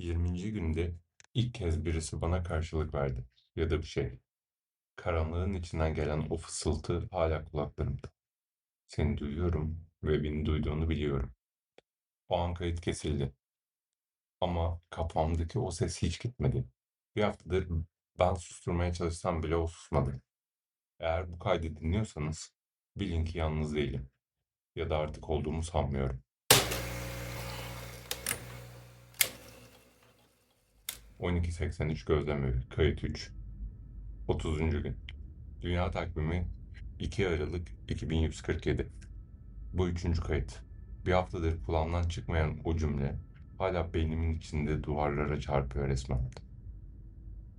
20. günde ilk kez birisi bana karşılık verdi ya da bir şey. Karanlığın içinden gelen o fısıltı hala kulaklarımda. Seni duyuyorum ve beni duyduğunu biliyorum. O an kayıt kesildi. Ama kafamdaki o ses hiç gitmedi. Bir haftadır ben susturmaya çalışsam bile o susmadı. Eğer bu kaydı dinliyorsanız bilin ki yalnız değilim. Ya da artık olduğumu sanmıyorum. 1283 Gözlem Evi, kayıt 3. 30. gün. Dünya takvimi 2 Aralık 2147. Bu üçüncü kayıt. Bir haftadır kulağımdan çıkmayan o cümle hala beynimin içinde duvarlara çarpıyor resmen.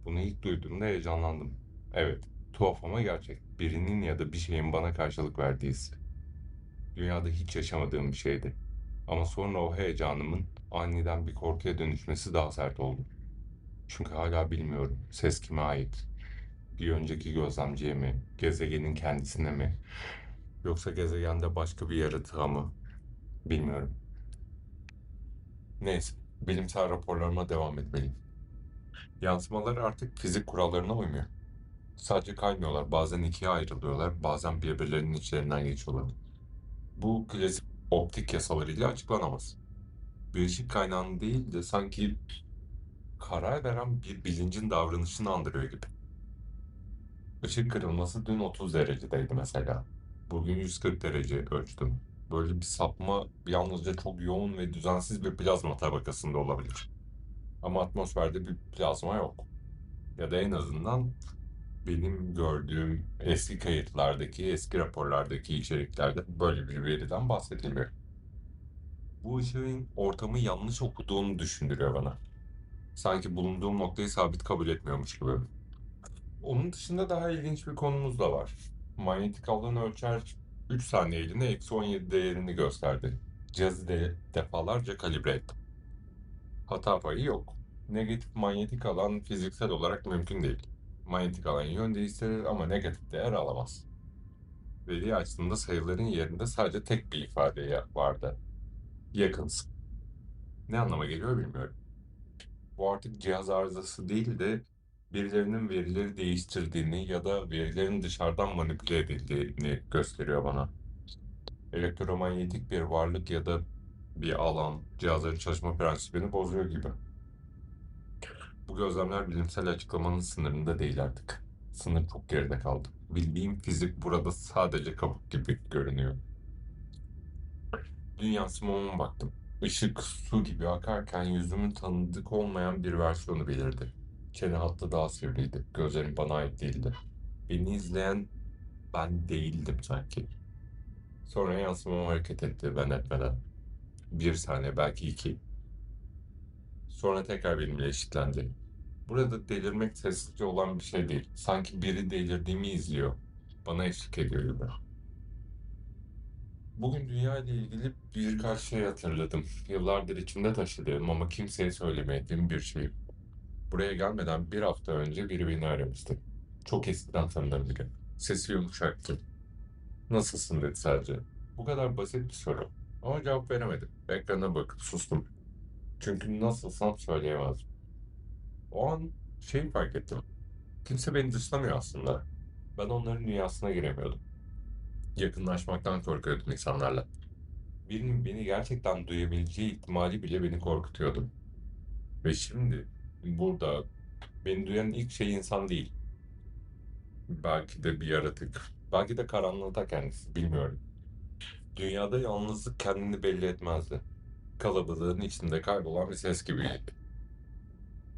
Bunu ilk duyduğumda heyecanlandım. Evet, tuhaf ama gerçek. Birinin ya da bir şeyin bana karşılık verdiği. Dünyada hiç yaşamadığım bir şeydi. Ama sonra o heyecanımın aniden bir korkuya dönüşmesi daha sert oldu. Çünkü hala bilmiyorum ses kime ait. Bir önceki gözlemciye mi, gezegenin kendisine mi, yoksa gezegende başka bir yaratığa mı? Bilmiyorum. Neyse, bilimsel raporlarıma devam etmeliyim. Yansımalar artık fizik kurallarına uymuyor. Sadece kaymıyorlar, bazen ikiye ayrılıyorlar, bazen birbirlerinin içlerinden geçiyorlar. Bu klasik optik yasalarıyla açıklanamaz. Bir ışık kaynağını değil de sanki karar veren bir bilincin davranışını andırıyor gibi. Işık kırılması dün 30 derecedeydi mesela. Bugün 140 derece ölçtüm. Böyle bir sapma yalnızca çok yoğun ve düzensiz bir plazma tabakasında olabilir. Ama atmosferde bir plazma yok. Ya da en azından benim gördüğüm eski kayıtlardaki, eski raporlardaki içeriklerde böyle bir veriden bahsedilmiyor. Bu ışığın ortamı yanlış okuduğunu düşündürüyor bana. Sanki bulunduğum noktayı sabit kabul etmiyormuş gibi. Onun dışında daha ilginç bir konumuz da var. Manyetik alan ölçer 3 saniyeliğine eksi 17 değerini gösterdi. Cihazı de defalarca kalibre ettim. Hata payı yok. Negatif manyetik alan fiziksel olarak mümkün değil. Manyetik alan yön değiştirir ama negatif değer alamaz. Veri açtığımda sayıların yerinde sadece tek bir ifade vardı. Yakınsın. Ne anlama geliyor bilmiyorum. Bu artık cihaz arızası değil de birilerinin verileri değiştirdiğini ya da verilerin dışarıdan manipüle edildiğini gösteriyor bana. Elektromanyetik bir varlık ya da bir alan cihazların çalışma prensibini bozuyor gibi. Bu gözlemler bilimsel açıklamanın sınırında değil artık. Sınır çok geride kaldı. Bildiğim fizik burada sadece kabuk gibi görünüyor. Dün yansımama baktım. Işık su gibi akarken yüzümün tanıdık olmayan bir versiyonu belirdi. Çene hattı daha sivriydi. Gözlerim bana ait değildi. Beni izleyen ben değildim sanki. Sonra yansımam hareket etti ben etmeden. Bir saniye belki iki. Sonra tekrar benimle eşitlendi. Burada delirmek sessizce olan bir şey değil. Sanki biri delirdiğimi izliyor. Bana eşlik ediyor gibi. Bugün dünya ile ilgili birkaç şey hatırladım. Yıllardır içimde taşıdığım ama kimseye söylemediğim bir şey. Buraya gelmeden bir hafta önce biri beni aramıştı. Çok eskiden tanıdığım biri. Sesi yumuşaktı. Nasılsın dedi sadece. Bu kadar basit bir soru. Ama cevap veremedim. Ekrana bakıp sustum. Çünkü nasılsam söyleyemezdim. O an şey fark ettim. Kimse beni dışlamıyor aslında. Ben onların dünyasına giremiyordum. Yakınlaşmaktan korkuyordum insanlarla. Birinin beni gerçekten duyabileceği ihtimali bile beni korkutuyordu. Ve şimdi burada beni duyan ilk şey insan değil. Belki de bir yaratık. Belki de karanlıkta kendisi. Bilmiyorum. Dünyada yalnızlık kendini belli etmezdi. Kalabalığın içinde kaybolan bir ses gibiydi.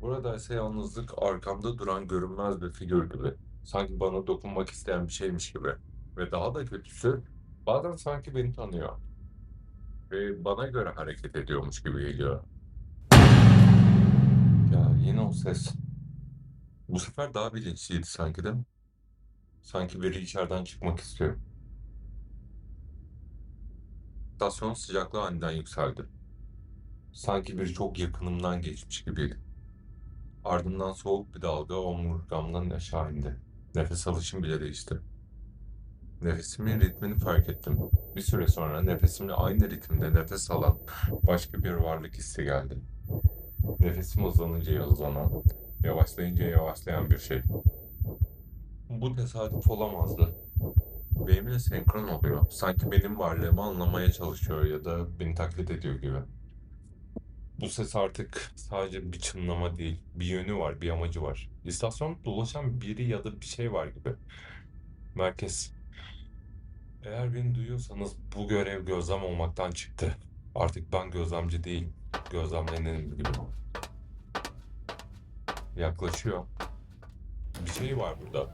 Burada ise yalnızlık arkamda duran görünmez bir figür gibi. Sanki bana dokunmak isteyen bir şeymiş gibi. Ve daha da kötüsü bazen sanki beni tanıyor. Ve bana göre hareket ediyormuş gibi geliyor. Ya yine o ses. Bu sefer daha bilinçliydi sanki mi? Sanki biri içeriden çıkmak istiyor. Stasyonun sıcaklığı aniden yükseldi. Sanki biri çok yakınımdan geçmiş gibiydi. Ardından soğuk bir dalga omurgamdan aşağı indi. Nefes alışım bile değişti. Nefesimin ritmini fark ettim. Bir süre sonra nefesimle aynı ritimde nefes alan başka bir varlık hissi geldi. Nefesim hızlanınca hızlanan, yavaşlayınca yavaşlayan bir şey. Bu tesadüf olamazdı. Benimle senkron oluyor. Sanki benim varlığımı anlamaya çalışıyor ya da beni taklit ediyor gibi. Bu ses artık sadece bir çınlama değil, bir yönü var, bir amacı var. İstasyonda dolaşan biri ya da bir şey var gibi. Merkez. Eğer beni duyuyorsanız bu görev gözlem olmaktan çıktı. Artık ben gözlemci değil, gözlemlenenim gibi. Yaklaşıyor. Bir şey var burada.